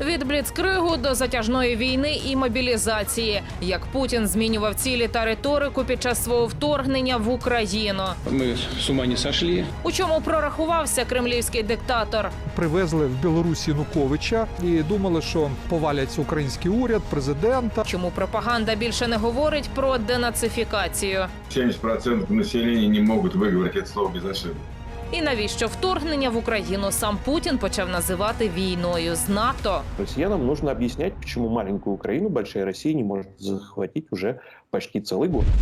Від бліцкригу до затяжної війни і мобілізації, як Путін змінював цілі та риторику під час свого вторгнення в Україну. Мы с ума не сошли. У чому прорахувався кремлівський диктатор? Привезли в Білорусь Януковича і думали, що повалять український уряд, президента. Чому пропаганда більше не говорить про денацифікацію? 70% населения не могут выговорить это слово без ошибок. І навіщо вторгнення в Україну сам Путін почав називати війною з НАТО? Россиянам нужно объяснять, почему маленькую Украину большая Россия не может захватить уже почти целый год. –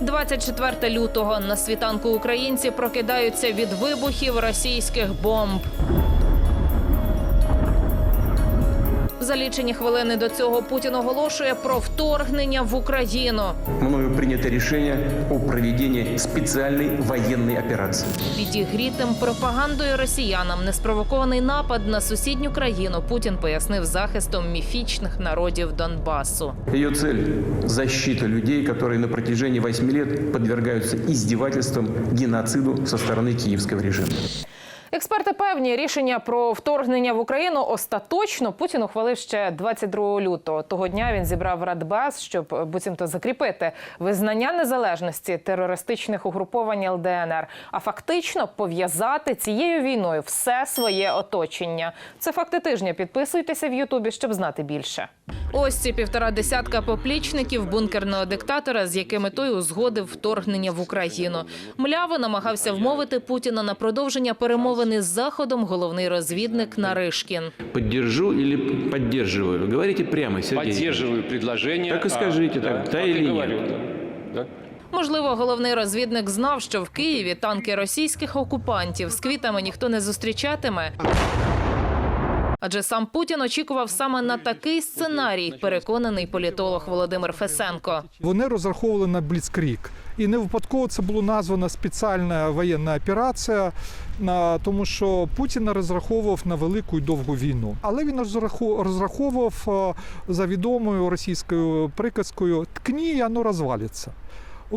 24 лютого на світанку українці прокидаються від вибухів російських бомб. За лічені хвилини до цього Путін оголошує про вторгнення в Україну. мною принято решение о проведении специальной военной операции. Підігрітим пропагандою росіянам неспровокований напад на сусідню країну Путін пояснив захистом міфічних народів Донбасу. Ее цель – защита людей, которые на протяжении 8 лет подвергаются издевательствам, геноциду со стороны киевского режима. Експерти певні, рішення про вторгнення в Україну остаточно Путін ухвалив ще 22 лютого. Того дня він зібрав Радбез, щоб буцімто закріпити визнання незалежності терористичних угруповань ЛДНР, а фактично пов'язати цією війною все своє оточення. Це факти тижня. Підписуйтеся в Ютубі, щоб знати більше. Ось ці півтора десятка поплічників бункерного диктатора, з якими той узгодив вторгнення в Україну. Мляво намагався вмовити Путіна на продовження перемовини з заходом головний розвідник Наришкін. Поддержу или поддерживаю? Говорите прямо, Сергей. Поддерживаю предложение. Так и скажите, так, да так или и нет? говорю, да. Да. Можливо, головний розвідник знав, що в Києві танки російських окупантів з квітами ніхто не зустрічатиме. Адже сам Путін очікував саме на такий сценарій, переконаний політолог Володимир Фесенко. Вони розраховували на Бліцкрік. І не випадково це було названо спеціальна воєнна операція, тому що Путін розраховував на велику і довгу війну. Але він розраховував за відомою російською приказкою ткні, і воно розвалиться.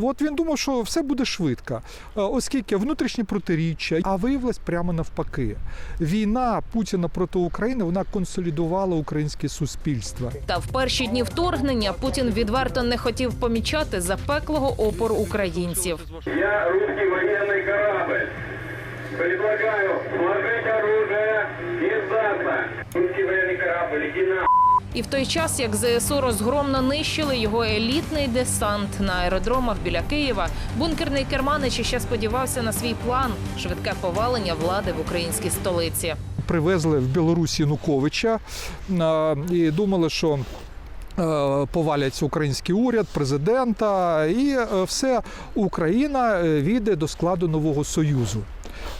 От він думав, що все буде швидко, е, оскільки внутрішні протиріччя, а виявилось прямо навпаки. Війна Путіна проти України вона консолідувала українське суспільство. Та в перші дні вторгнення Путін відверто не хотів помічати запеклого опору українців. Я русский военный корабль. Предлагаю сложить оружие и сдаться. Русский военный корабль, иди на. І в той час, як ЗСУ розгромно нищили його елітний десант на аеродромах біля Києва, бункерний керманич іще сподівався на свій план швидке повалення влади в українській столиці. привезли в Білорусь Януковича е, і думали, що е, повалять український уряд, президента, і е, все Україна е, війде до складу нового союзу.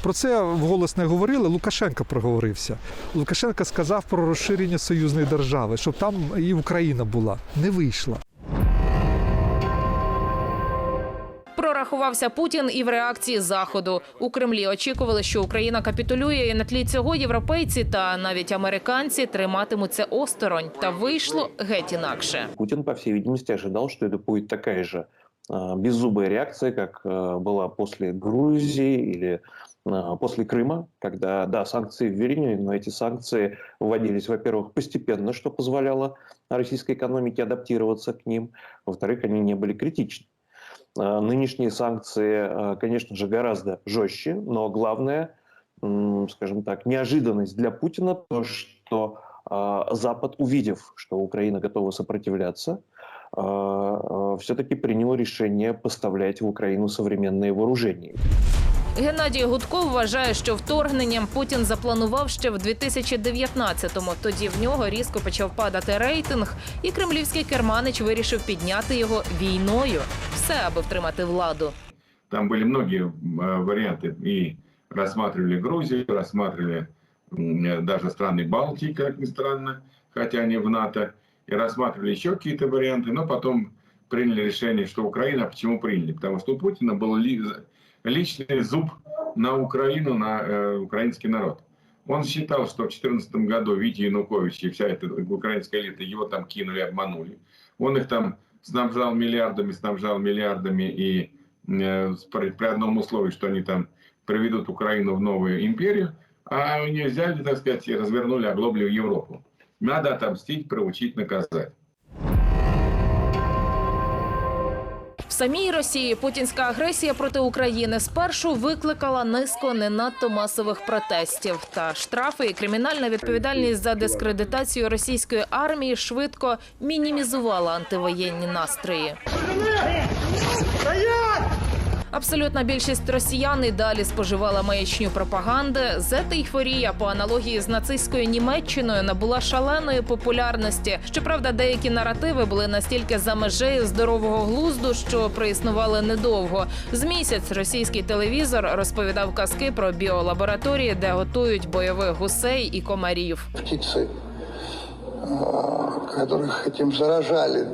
Про це вголос не говорили. Лукашенко проговорився. Лукашенко сказав про розширення союзної держави, щоб там і Україна була. Не вийшла. Прорахувався Путін і в реакції заходу у Кремлі. Очікували, що Україна капітулює, і на тлі цього європейці та навіть американці триматимуться осторонь. Та вийшло геть інакше. Путин, по всей видимости, ожидал, что это будет такая же э, беззубая реакция, как э, была после Грузии или э, после Крыма, когда, да, санкции ввели, но эти санкции вводились, во-первых, постепенно, что позволяло российской экономике адаптироваться к ним, во-вторых, они не были критичны. Э, Нынешние санкции, э, конечно же, гораздо жестче, но главное, скажем так, неожиданность для Путина то, что э, Запад, увидев, что Украина готова сопротивляться, все-таки принял решение поставлять в Украину современные вооружения. Геннадій Гудков вважає, що вторгненням Путін запланував ще в 2019-му. Тоді в нього різко почав падати рейтинг, і кремлівський керманич вирішив підняти його війною. Все, аби втримати владу. Там были многие э, варианты. И рассматривали Грузию, рассматривали м, даже страны Балтии, как ни странно, хотя они в НАТО, и рассматривали еще какие-то варианты, но потом приняли решение, что Украина, а почему приняли? Потому что у Путина был ли- личный зуб на Украину, на э, украинский народ. Он считал, что в 2014 году Витя Янукович и вся эта украинская элита его там кинули, обманули. Он их там снабжал миллиардами, снабжал миллиардами и э, при, при одном условии, что они там приведут Украину в новую империю, а они взяли, так сказать, и развернули оглобли в Европу. Надо отомстить, проучить, наказать. Самій Росії путінська агресія проти України спершу викликала низку не надто масових протестів. Та штрафи і кримінальна відповідальність за дискредитацію російської армії швидко мінімізувала антивоєнні настрої. Абсолютна більшість росіян і далі споживала маячню пропаганди. Зет-ейфорія по аналогії з нацистською Німеччиною набула шаленої популярності. Щоправда, деякі наративи були настільки за межею здорового глузду, що проіснували недовго. З місяць російський телевізор розповідав казки про біолабораторії, де готують бойових гусей і комарів. птицы, э, которых этим заражали,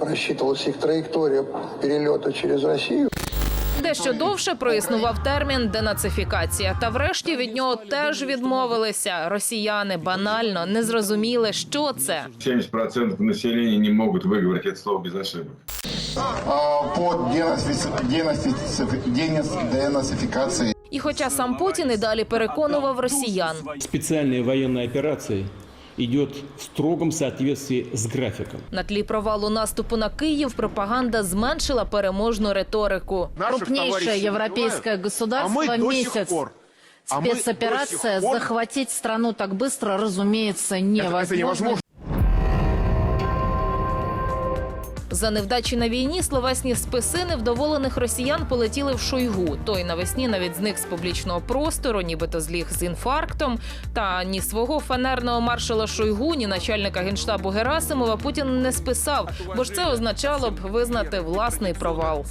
просчитывалась их траектория перелета через Россию. Дещо довше проіснував термін денацифікація. Та врешті від нього теж відмовилися. Росіяни банально не зрозуміли, що це. 70% населения не могут выговорить это слово без ошибок. Под денацификацией І хоча сам Путін і далі переконував росіян, Специальная военная операция идет в строгом соответствии с графиком. на тлі провалу наступу на Київ пропаганда зменшила переможну риторику. Крупнейшее європейське государство місяць. Спецоперация захватить страну так быстро, разумеется, невозможно. За невдачі на війні словесні списи невдоволених росіян полетіли в Шойгу. Той навесні навіть зник з публічного простору, нібито зліг з інфарктом. Та ні свого фанерного маршала Шойгу, ні начальника генштабу Герасимова Путін не списав, бо ж це означало б визнати власний провал.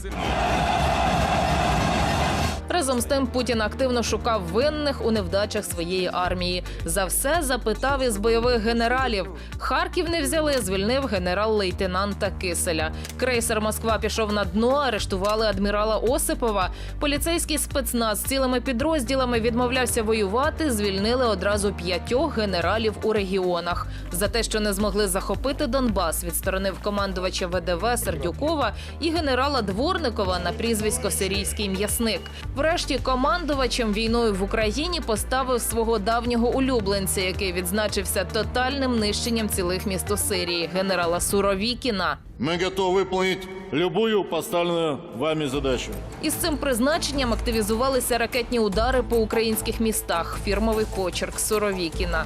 Разом з тим Путін активно шукав винних у невдачах своєї армії. За все запитав із бойових генералів. Харків не взяли, звільнив генерал-лейтенанта Киселя. Крейсер Москва пішов на дно, арештували адмірала Осипова. Поліцейський спецназ цілими підрозділами відмовлявся воювати. Звільнили одразу п'ятьох генералів у регіонах. За те, що не змогли захопити Донбас, відсторонив командувача ВДВ Сердюкова і генерала Дворникова на прізвисько Сирійський м'ясник. Врешті командувачем війною в Україні поставив свого давнього улюбленця, який відзначився тотальним нищенням цілих міст у Сирії, генерала Суровікіна. Мы готовы выполнить любую поставленную вами задачу. Із цим призначенням активізувалися ракетні удари по українських містах. Фірмовий почерк Суровікіна.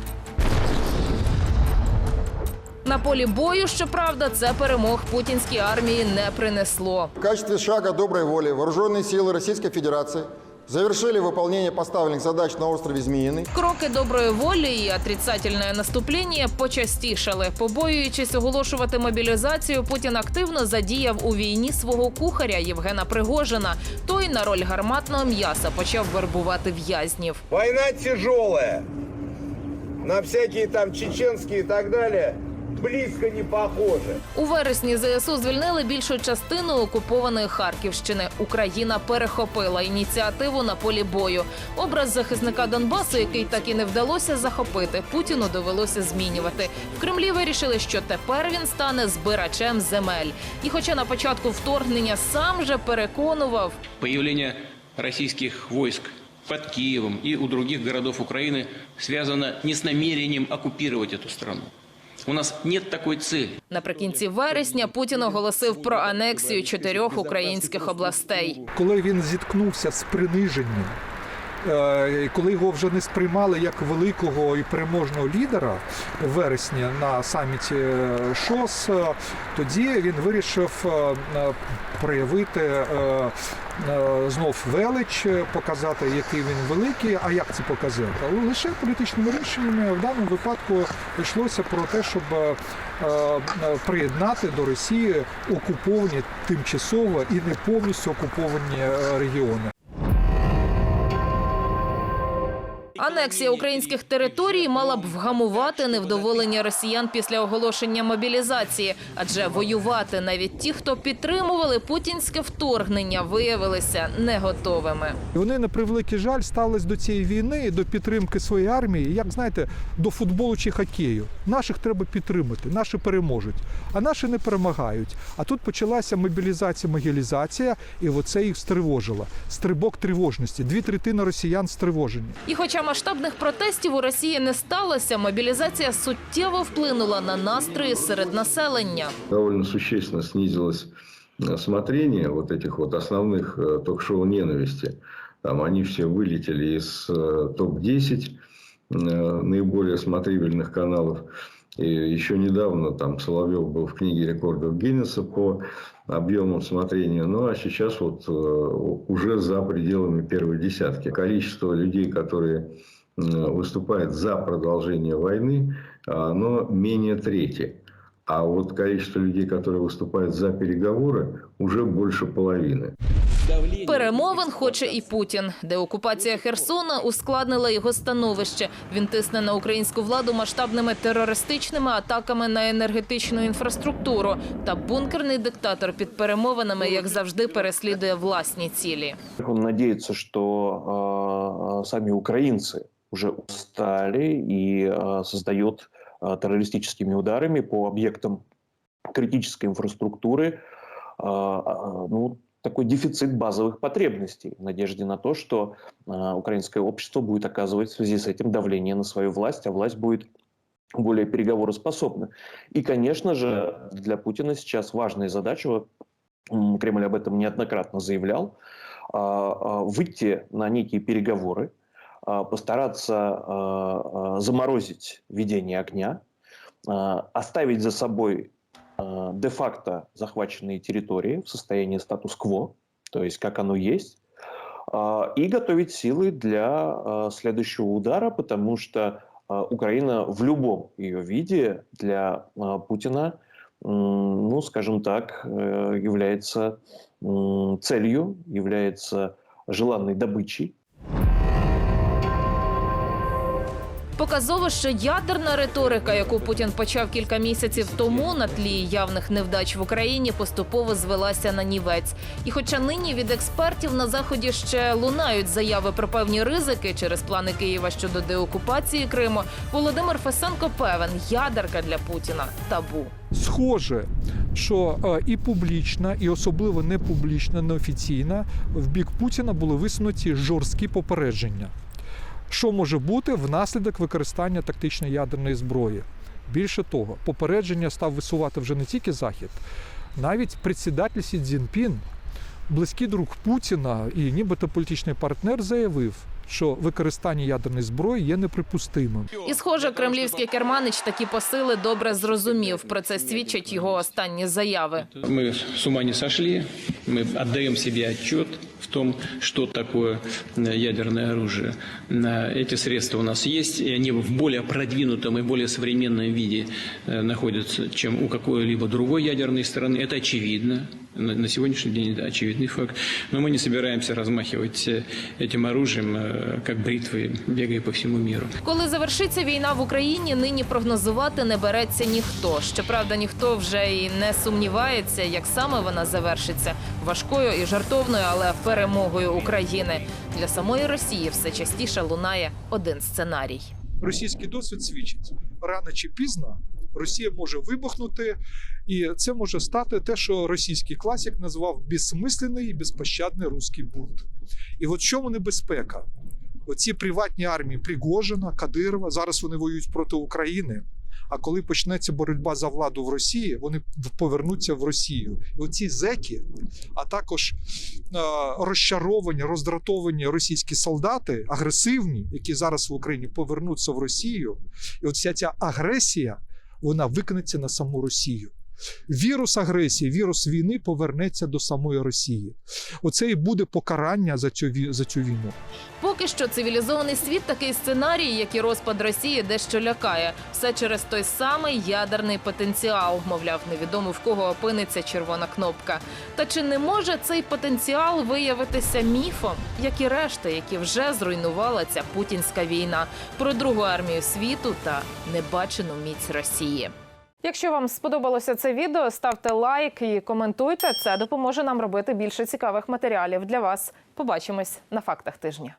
На полі бою, щоправда, це перемог путінській армії не принесло. В качестве шага доброй воли вооруженные силы Российской Федерации завершили выполнение поставленных задач на острове Змеиный. Кроки доброї волі і отрицательне наступлення почастішали. Побоюючись оголошувати мобілізацію, Путін активно задіяв у війні свого кухаря Євгена Пригожина. Той на роль гарматного м'яса почав вербувати в'язнів. Война тяжелая. На всякие там чеченские и так далее близко не похоже. У вересні ЗСУ звільнили більшу частину окупованої Харківщини. Україна перехопила ініціативу на полі бою. Образ захисника Донбасу, який так і не вдалося захопити, Путіну довелося змінювати. В Кремлі вирішили, що тепер він стане збирачем земель. І, хоча на початку вторгнення сам же переконував, Появление российских войск под Киевом и у других городов Украины связано не с намерением оккупировать эту страну. У нас нет такой цели. наприкінці вересня Путін оголосив про анексію чотирьох українських областей. Коли він зіткнувся з приниженням, коли його вже не сприймали як великого і переможного лідера в вересні на саміті е, ШОС, е, тоді він вирішив е, е, проявити е, е, знов велич, е, показати, який він великий. А як це показати? Лише політичними рішеннями в даному випадку йшлося про те, щоб е, е, приєднати до Росії окуповані тимчасово і не повністю окуповані е, регіони. Анексія українських територій мала б вгамувати невдоволення росіян після оголошення мобілізації, адже воювати навіть ті, хто підтримували путінське вторгнення, виявилися не готовими. Вони на превеликий жаль ставились до цієї війни до підтримки своєї армії, як знаєте, до футболу чи хокею. Наших треба підтримати, наші переможуть, а наші не перемагають. А тут почалася мобілізація, могілізація, і оце їх стривожило. Стрибок тривожності. Дві третини росіян стривожені. І хоча масштабних протестів у Росії не сталося, мобілізація суттєво вплинула на настрої серед населення. довольно существенно снизилось э, смотрение вот этих вот основных э, ток-шоу ненависти. Там они все вылетели из э, топ-10 э, наиболее смотрибельных каналов. И еще недавно там Соловьев был в книге рекордов Гиннесса по объемам смотрения. Ну а сейчас вот э, уже за пределами первой десятки. Количество людей, которые выступают за продолжение войны, оно менее трети. А вот количество людей, которые выступают за переговоры, уже больше половины. Перемовин хоче і Путін. Деокупація Херсона ускладнила його становище. Він тисне на українську владу масштабними терористичними атаками на енергетичну інфраструктуру. Та бункерний диктатор під перемовинами, як завжди, переслідує власні цілі. Он надеется, что э, сами украинцы уже устали и э, создает э, террористическими ударами по объектам критической инфраструктуры э, э, ну, такой дефицит базовых потребностей в надежде на то, что украинское общество будет оказывать в связи с этим давление на свою власть, а власть будет более переговороспособна. И, конечно же, для Путина сейчас важная задача, Кремль об этом неоднократно заявлял, а, а, выйти на некие переговоры, а, постараться а, а, заморозить ведение огня, а, оставить за собой а, де-факто захваченные территории в состоянии статус-кво, то есть как оно есть, а, и готовить силы для а, следующего удара, потому что а, Украина в любом ее виде для а, Путина, ну, скажем так, э, является целью, является желанной добычей. Показово, що ядерна риторика, яку Путін почав кілька місяців тому на тлі явних невдач в Україні, поступово звелася на нівець. І хоча нині від експертів на заході ще лунають заяви про певні ризики через плани Києва щодо деокупації Криму, Володимир Фесенко певен, ядерка для Путіна табу. Схоже, що е, і публічна, і особливо не публічна, неофіційна в бік Путіна були висунуті жорсткі попередження. Що може бути внаслідок використання тактичної ядерної зброї? Більше того, попередження став висувати вже не тільки Захід, навіть председатель Сі Цзіньпін, близький друг Путіна і нібито політичний партнер, заявив, що використання ядерної зброї є неприпустимим. І, схоже, кремлівський керманич такі посили добре зрозумів. Про це свідчать його останні заяви. Мы с ума не сошли, мы отдаем себе отчет в том, что такое э, ядерное оружие. На Эти средства у нас есть, и они в более продвинутом и более современном виде э, находятся, чем у какой-либо другой ядерной страны. Это очевидно. На на сегодняшний день это очевидный факт. Но мы не собираемся размахивать э, этим оружием, э, как бритвой, бегая по всему миру. Коли завершиться війна в Україні, нині прогнозувати не береться ніхто. Щоправда, ніхто вже і не сумнівається, як саме вона завершиться важкою і жартовною, але перемогою України. Для самої Росії все частіше лунає один сценарій. Російський досвід свідчить рано чи пізно. Росія може вибухнути, і це може стати те, що російський класик назвав безсмислений і безпощадний руський бунт. І от чому небезпека? Оці приватні армії Пригожина, Кадирова, зараз вони воюють проти України. А коли почнеться боротьба за владу в Росії, вони повернуться в Росію. І оці зеки, а також е, розчаровані, роздратовані російські солдати, агресивні, які зараз в Україні повернуться в Росію, і вся ця агресія вона викинеться на саму Росію. Вірус агресії, вірус війни повернеться до самої Росії. Оце і буде покарання за цю за цю війну. Поки що цивілізований світ такий сценарій, як і розпад Росії, дещо лякає. Все через той самий ядерний потенціал. Мовляв, невідомо в кого опиниться червона кнопка. Та чи не може цей потенціал виявитися міфом, як і решта, які вже зруйнувала ця путінська війна про другу армію світу та небачену міць Росії? Якщо вам сподобалося це відео, ставте лайк і коментуйте. Це допоможе нам робити більше цікавих матеріалів для вас. Побачимось на фактах тижня.